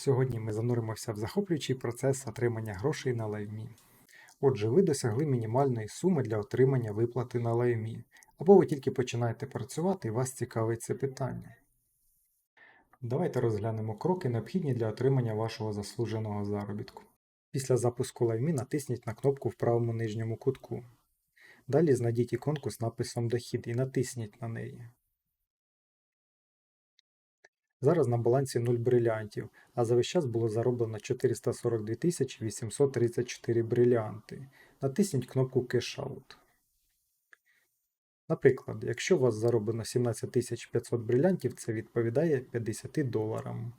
Сьогодні ми зануримося в захоплюючий процес отримання грошей на лаймі. Отже, ви досягли мінімальної суми для отримання виплати на лаймі, або ви тільки починаєте працювати і вас цікавить це питання. Давайте розглянемо кроки, необхідні для отримання вашого заслуженого заробітку. Після запуску лаймі натисніть на кнопку в правому нижньому кутку. Далі знайдіть іконку з написом Дохід і натисніть на неї. Зараз на балансі 0 бриліантів, а за весь час було зароблено 442 834 бриліанти. Натисніть кнопку Cash Out. Наприклад, якщо у вас зароблено 17 500 брилянтів, це відповідає 50 доларам,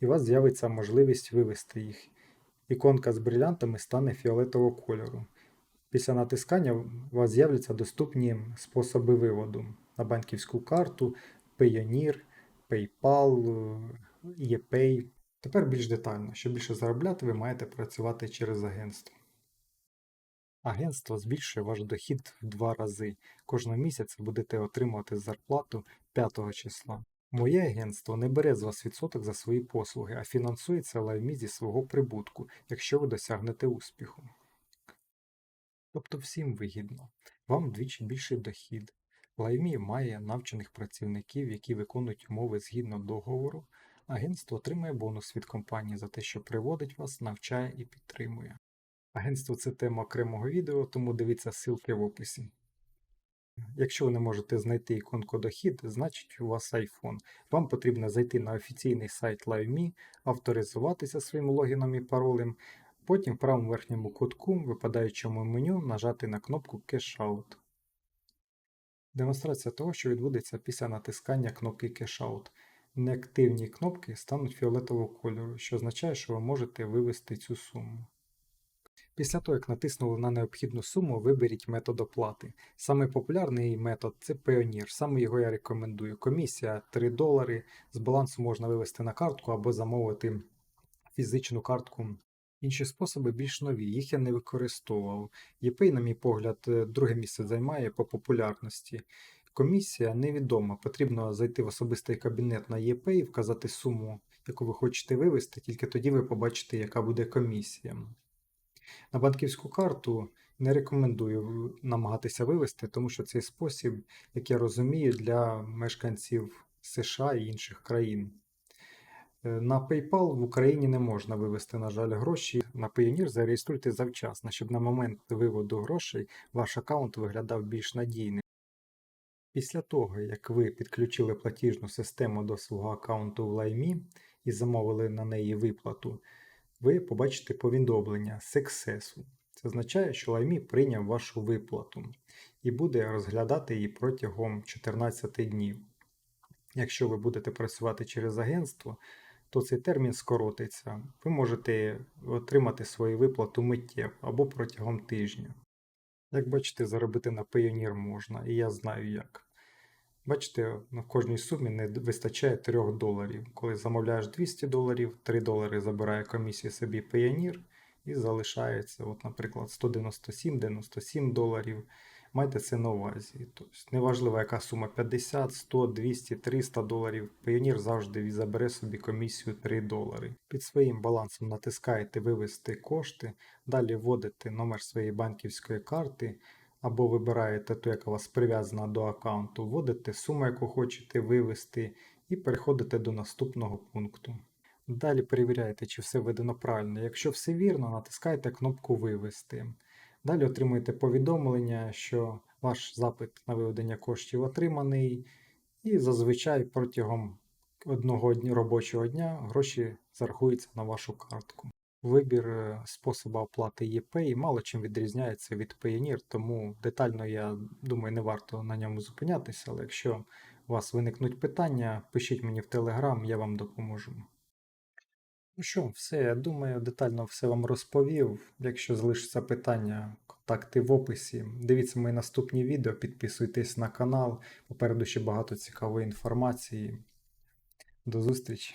і у вас з'явиться можливість вивести їх. Іконка з брилянтами стане фіолетового кольору. Після натискання у вас з'являться доступні способи виводу на банківську карту, Payoneer, PayPal, ePay. Тепер більш детально, щоб більше заробляти, ви маєте працювати через агентство. Агентство збільшує ваш дохід в два рази. Кожного місяця будете отримувати зарплату 5 числа. Моє агентство не бере з вас відсоток за свої послуги, а фінансується лаймі зі свого прибутку, якщо ви досягнете успіху. Тобто всім вигідно. Вам вдвічі більший дохід. Лаймі має навчених працівників, які виконують умови згідно договору. Агентство отримує бонус від компанії за те, що приводить вас, навчає і підтримує. Агентство це тема окремого відео, тому дивіться ссылки в описі. Якщо ви не можете знайти іконку дохід, значить у вас iPhone. Вам потрібно зайти на офіційний сайт LiveMe, авторизуватися своїм логіном і паролем, потім в правому верхньому кутку, випадаючому меню, нажати на кнопку Cash Out. Демонстрація того, що відбудеться після натискання кнопки Cash Out. Неактивні кнопки стануть фіолетового кольору, що означає, що ви можете вивести цю суму. Після того, як натиснули на необхідну суму, виберіть метод оплати. Самий популярний метод це Payoneer. Саме його я рекомендую. Комісія 3 долари. З балансу можна вивести на картку або замовити фізичну картку. Інші способи більш нові, їх я не використовував. ePay, на мій погляд, е, друге місце займає по популярності. Комісія невідома. Потрібно зайти в особистий кабінет на ePay, вказати суму, яку ви хочете вивести, тільки тоді ви побачите, яка буде комісія. На банківську карту не рекомендую намагатися вивести, тому що цей спосіб, як я розумію, для мешканців США і інших країн. Е, На PayPal в Україні не можна вивести, на жаль, гроші. На Payoneer зареєструйте завчасно, щоб на момент виводу грошей ваш аккаунт виглядав більш надійним. Після того, як ви підключили платіжну систему до свого аккаунту в Lime і замовили на неї виплату, ви побачите повідомлення Success. Це означає, що Lime прийняв вашу виплату і буде розглядати її протягом 14 днів. Якщо ви будете працювати через агентство, то цей термін скоротиться. Ви можете отримати свою виплату миттєво або протягом тижня. Як бачите, заробити на Payoneer можна, і я знаю як. Бачите, на кожній сумі не вистачає 3 доларів. Коли замовляєш 200 доларів, 3 долари забирає комісія собі Payoneer і залишається, от, наприклад, 197-97 доларів. Майте це на увазі. Тобто, неважливо, яка сума 50, 100, 200, 300 доларів. Payoneer завжди забере собі комісію 3 долари. Під своїм балансом натискаєте Вивести кошти, далі вводите номер своєї банківської карти, або вибираєте ту, яка у вас прив'язана до аккаунту, вводите суму, яку хочете вивести, і переходите до наступного пункту. Далі перевіряєте, чи все введено правильно. Якщо все вірно, натискаєте кнопку Вивести. Далі отримуєте повідомлення, що ваш запит на виведення коштів отриманий, і зазвичай протягом одного дня- робочого дня гроші зарахуються на вашу картку. Вибір е, способу оплати ePay мало чим відрізняється від Payoneer, тому детально я думаю, не варто на ньому зупинятися, але якщо у вас виникнуть питання, пишіть мені в Telegram, я вам допоможу. Ну що, все, я думаю, детально все вам розповів. Якщо залишиться питання, контакти в описі. Дивіться мої наступні відео, підписуйтесь на канал. Попереду ще багато цікавої інформації. До зустрічі!